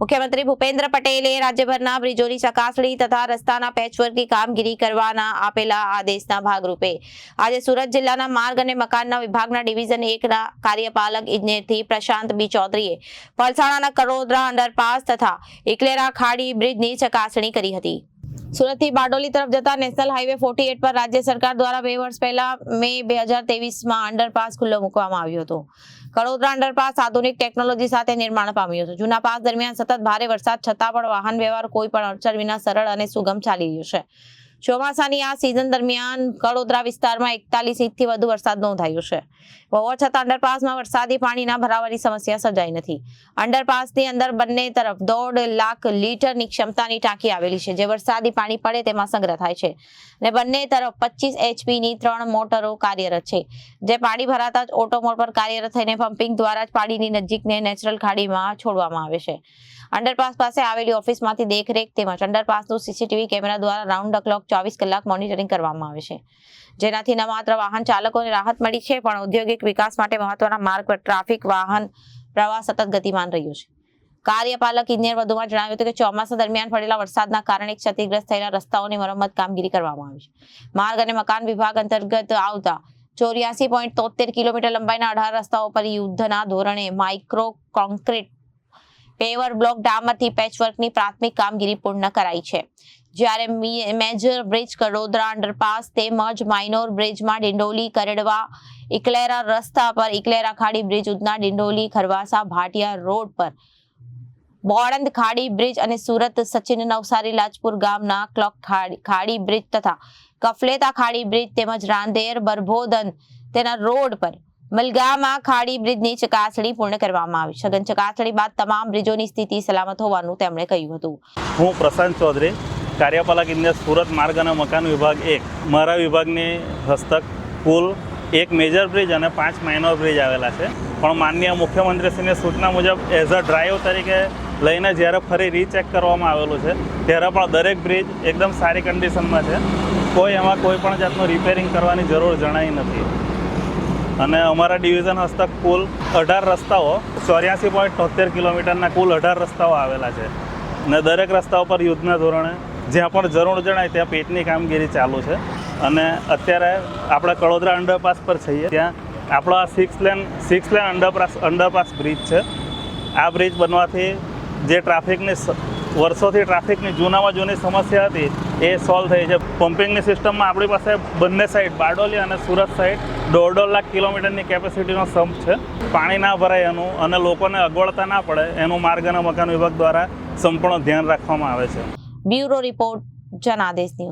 મુખ્યમંત્રી ભૂપેન્દ્ર પટેલે રાજ્યભરના બ્રિજોની ચકાસણી તથા રસ્તાના પેચવર્કની કામગીરી કરવાના આપેલા આદેશના ભાગરૂપે આજે સુરત જિલ્લાના માર્ગ અને મકાનના વિભાગના ડિવિઝન એકના કાર્યપાલક ઇજનેરથી પ્રશાંત બી ચૌધરીએ પલસાણાના કરોદરા અંડરપાસ તથા ઇકલેરા ખાડી બ્રિજની ચકાસણી કરી હતી. સુરતથી બારડોલી તરફ જતા નેશનલ હાઈવે ફોર્ટી એટ પર રાજ્ય સરકાર દ્વારા બે વર્ષ પહેલા મે બે હજાર તેવીસમાં અંડરપાસ ખુલ્લો મૂકવામાં આવ્યો હતો. કડોદરા અંડરપાસ આધુનિક ટેકનોલોજી સાથે નિર્માણ પામ્યું હતું. જૂના પાસ દરમિયાન સતત ભારે વરસાદ, છતાં પણ વાહન વ્યવહાર કોઈ પણ અડચણ વિના સરળ અને સુગમ ચાલી રહ્યો છે. ચોમાસાની આ સિઝન દરમિયાન કડોદરા વિસ્તારમાં એકતાલીસ ઇંચથી વધુ વરસાદ નોંધાયો છે. હોવા છતાં અંડરપાસમાં વરસાદી પાણીના ભરાવાની સમસ્યા સર્જાઈ નથી. અંડરપાસની અંદર બંને તરફ દોઢ લાખ લીટરની ક્ષમતાની ટાંકી આવેલી છે, જે વરસાદી પાણી પડે તેમાં સંગ્રહ થાય છે. અને બંને તરફ પચીસ એચપીની ત્રણ મોટરો કાર્યરત છે, જે પાણી ભરાતા જ ઓટો મોડ પર કાર્યરત થઈને પમ્પિંગ દ્વારા જ પાણીની નજીકને નેચરલ ખાડીમાં છોડવામાં આવે છે. અંડરપાસ પાસે આવેલી ઓફિસમાંથી દેખરેખ તેમજ અંડરપાસનું સીસીટીવી કેમેરા દ્વારા રાઉન્ડ ધ ક્લોક ચોવીસ કલાક મોનિટરિંગ કરવામાં આવે છે. જેનાથી ન માત્ર વાહન ચાલકોને રાહત મળી છે, પણ ઔદ્યોગિક વિકાસ માટે મહત્વના માર્ગ પર ટ્રાફિક, વાહન પ્રવાહ સતત ગતિમાન રહ્યું છે. કાર્યપાલક ઇજનેર વધુમાં જણાવ્યું હતું કે ચોમાસા દરમિયાન પડેલા વરસાદના કારણે ક્ષતિગ્રસ્ત થયેલા રસ્તાઓની મરમ્મત કામગીરી કરવામાં આવી છે. માર્ગ અને મકાન વિભાગ અંતર્ગત આવતા ચોર્યાસી પોઈન્ટ તોતેર કિલોમીટર લંબાઈના અઢાર રસ્તાઓ પર યુદ્ધના ધોરણે માઇક્રો કોન્ક્રીટ પેવર બ્લોક ડામરથી પેચવર્કની પ્રાથમિક કામગીરી પૂર્ણ કરાઈ છે. જ્યારે મેજર બ્રિજ કડોદરા અંડરપાસ તેમજ માઇનોર બ્રિજમાં ડિંડોલી, કરડવા ઇકલેરા રસ્તા પર ઇકલેરા ખાડી બ્રિજ ઉધના ડિંડોલી, ખરવાસા, ભાટિયા રોડ પર, બોળંદ ખાડી બ્રિજ અને સુરત સચિન નવસારી, લાજપુર ગામના ક્લોક ખાડી બ્રિજ તથા કફલેતા ખાડી બ્રિજ તેમજ રાંદેર, બરભોદન તેના રોડ પર મલગામાં ખાડી બ્રિજની ચકાસણી પૂર્ણ કરવામાં આવી. સઘન ચકાસણી બાદ તમામ બ્રિજોની સ્થિતિ સલામત હોવાનું તેમણે કહ્યું હતું. હું પ્રશાંત ચૌધરી, કાર્યપાલક ઇજનેર સુરત માર્ગ અને મકાન વિભાગ એક. મારા વિભાગની હસ્તક કુલ એક મેજર બ્રિજ અને પાંચ માઇનોર બ્રિજ આવેલા છે. પણ માનનીય મુખ્યમંત્રીશ્રીની સૂચના મુજબ એઝ અ ડ્રાઈવ તરીકે લઈને જ્યારે ફરી રીચેક કરવામાં આવેલું છે, ત્યારે પણ દરેક બ્રિજ એકદમ સારી કન્ડિશનમાં છે. કોઈ એમાં કોઈ પણ જાતનું રિપેરિંગ કરવાની જરૂર જણાઈ નથી. અને અમારા ડિવિઝન હસ્તક કુલ અઢાર રસ્તાઓ, ચોર્યાસી પોઈન્ટ તોતેર કિલોમીટરના કુલ અઢાર રસ્તાઓ આવેલા છે. અને દરેક રસ્તાઓ પર યુદ્ધના ધોરણે જ્યાં પણ જરૂર જણાય ત્યાં પેટની કામગીરી ચાલુ છે. અને અત્યારે આપણે કડોદરા અંડરપાસ પર છીએ, ત્યાં આપણો આ six lane six lane underpass underpass bridge છે. આ બ્રિજ બનવાથી જે ટ્રાફિકની વર્ષોથી ટ્રાફિકની જૂનામાં જૂની સમસ્યા હતી, એ સોલ્વ થઈ છે. પમ્પિંગની સિસ્ટમમાં આપણી પાસે બંને સાઈડ બારડોલી અને સુરત સાઈડ દોઢ દોઢ લાખ કિલોમીટરની કેપેસિટીનો સંપ છે. પાણી ના ભરાય એનું અને લોકોને અગવડતા ના પડે એનું માર્ગ અને મકાન વિભાગ દ્વારા સંપૂર્ણ ધ્યાન રાખવામાં આવે છે. Bureau report Janadesh news.